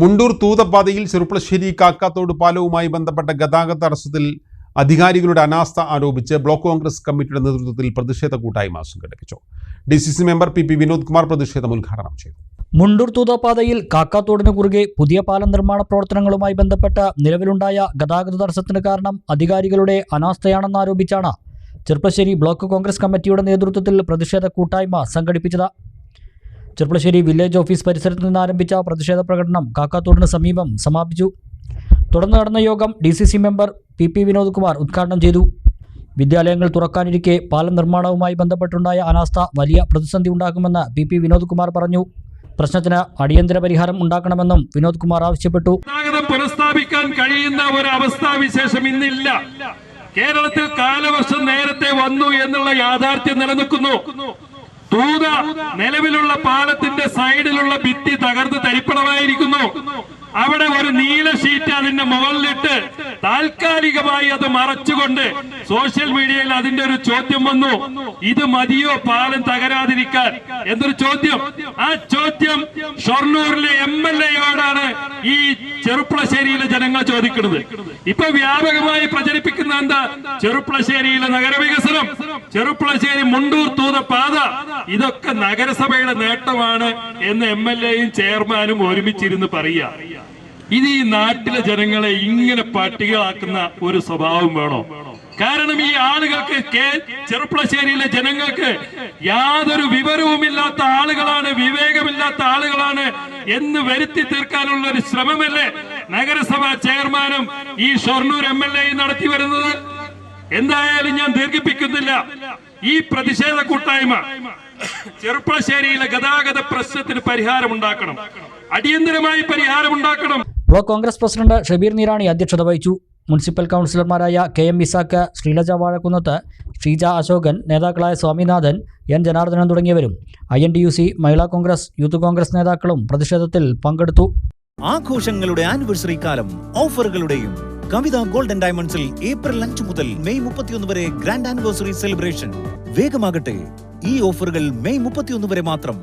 മുണ്ടൂർ തൂതപ്പാതയിൽ ചെറുപ്പളശ്ശേരി കാക്കാത്തോട് പാലവുമായി ബന്ധപ്പെട്ട ഗതാഗത തടസ്സത്തിൽ അധികാരികളുടെ അനാസ്ഥ ആരോപിച്ച് ബ്ലോക്ക് കോൺഗ്രസ് കമ്മിറ്റിയുടെ നേതൃത്വത്തിൽ പ്രതിഷേധ കൂട്ടായ്മ സംഘടിപ്പിച്ചു. D C C member P P Vinod Kumar പ്രതിഷേധം ഉദ്ഘാടനം ചെയ്തു. മുണ്ടൂർ തൂതപ്പാതയിൽ കാക്കാത്തോടിന് കുറുകെ പുതിയ പാലം നിർമ്മാണ പ്രവർത്തനങ്ങളുമായി ബന്ധപ്പെട്ട നിലവിലുണ്ടായ ഗതാഗത തടസ്സത്തിന് കാരണം അധികാരികളുടെ അനാസ്ഥയാണെന്നാരോപിച്ചാണ് ചെർപ്പശ്ശേരി ബ്ലോക്ക് കോൺഗ്രസ് കമ്മിറ്റിയുടെ നേതൃത്വത്തിൽ പ്രതിഷേധ കൂട്ടായ്മ സംഘടിപ്പിച്ചത്. ചെർപ്പശ്ശേരി വില്ലേജ് ഓഫീസ് പരിസരത്ത് നിന്ന് ആരംഭിച്ച പ്രതിഷേധ പ്രകടനം കാക്കാത്തോടിന് സമീപം സമാപിച്ചു. തുടർന്ന് നടന്ന യോഗം D C C member P P Vinod Kumar ഉദ്ഘാടനം ചെയ്തു. വിദ്യാലയങ്ങൾ തുറക്കാനിരിക്കെ പാലം നിർമ്മാണവുമായി ബന്ധപ്പെട്ടുണ്ടായ അനാസ്ഥ വലിയ പ്രതിസന്ധി ഉണ്ടാക്കുമെന്ന് പി പി വിനോദ് കുമാർ പറഞ്ഞു. പ്രശ്നത്തിന് അടിയന്തര പരിഹാരം ഉണ്ടാക്കണമെന്നും വിനോദ് കുമാർ ആവശ്യപ്പെട്ടു പുനഃസ്ഥാപിക്കാൻ കഴിയുന്ന ഒരു അവസ്ഥാവിശേഷം ഇന്നില്ല. കേരളത്തിൽ കാലവർഷം നേരത്തെ വന്നു എന്നുള്ള യാഥാർത്ഥ്യം നിലനിൽക്കുന്നു. തൂത നിലവിലുള്ള പാലത്തിന്റെ സൈഡിലുള്ള ഭിത്തി തകർത്ത് തരിപ്പണമായിരിക്കുന്നു. അവിടെ ഒരു നീല ഷീറ്റ് അതിന്റെ മുകളിലിട്ട് താൽക്കാലികമായി അത് മറച്ചുകൊണ്ട് സോഷ്യൽ മീഡിയയിൽ അതിന്റെ ഒരു ചോദ്യം വന്നു. ഇത് മതിയോ പാലം തകരാതിരിക്കാൻ? എന്തൊരു ചോദ്യം. ആ ചോദ്യം ഷൊർണൂരിലെ എം എൽ ഈ ജനങ്ങൾ ചോദിക്കുന്നത്? ഇപ്പൊ വ്യാപകമായി പ്രചരിപ്പിക്കുന്ന എന്താ? ചെറുപ്പളശ്ശേരിയിലെ നഗരവികസനം. ചെറുപ്പളശ്ശേരി മുണ്ടൂർ തൂത പാത ഇതൊക്കെ നഗരസഭയുടെ നേട്ടമാണ് എന്ന് എം എൽ എയും ചെയർമാനും ഒരുമിച്ചിരുന്ന് പറയുക. ഇത് ഈ നാട്ടിലെ ജനങ്ങളെ ഇങ്ങനെ പട്ടികളാക്കുന്ന ഒരു സ്വഭാവം വേണോ? കാരണം ഈ ആളുകൾക്ക് ചെറുപ്പളശ്ശേരിയിലെ ജനങ്ങൾക്ക് യാതൊരു വിവരവുമില്ലാത്ത ആളുകളാണ് വിവേകമില്ലാത്ത ആളുകളാണ് എന്ന് വരുത്തി തീർക്കാനുള്ള ഒരു ശ്രമമല്ലേ നഗരസഭാ ചെയർമാനും ഈ ഷൊർണൂർ എം എൽ എ നടത്തി വരുന്നത്? എന്തായാലും ഞാൻ ദീർഘിപ്പിക്കുന്നില്ല. ഈ പ്രതിഷേധ കൂട്ടായ്മ ചെറുപ്പളശ്ശേരിയിലെ ഗതാഗത പ്രശ്നത്തിന് പരിഹാരം ഉണ്ടാക്കണം അടിയന്തരമായി പരിഹാരം ഉണ്ടാക്കണം ബ്ലോക്ക് കോൺഗ്രസ് പ്രസിഡന്റ് ഷബീർ നീരാണി അധ്യക്ഷത വഹിച്ചു. മുനിസിപ്പൽ കൗൺസിലർമാരായ കെ എം ഇസാക്ക് ശ്രീലജ വാഴക്കുന്നത്ത് ഷീജ അശോകൻ നേതാക്കളായ സ്വാമിനാഥൻ എൻ ജനാർദ്ദനൻ തുടങ്ങിയവരും I N D U C Mahila Congress youth Congress നേതാക്കളും പ്രതിഷേധത്തിൽ പങ്കെടുത്തു. ആഘോഷങ്ങളുടെ ആനിവേഴ്സറി കാലം ഓഫറുകളുടെയും കവിത ഗോൾഡൻ ഡയമണ്ട്സിൽ ഏപ്രിൽ അഞ്ച് മുതൽ മെയ് മുപ്പത്തിയൊന്ന് വരെ ഗ്രാൻഡ് ആനിവേഴ്സറി സെലിബ്രേഷൻ. വേഗമാകട്ടെ ഈ ഓഫറുകൾ മെയ് മുപ്പത്തിയൊന്ന് വരെ മാത്രം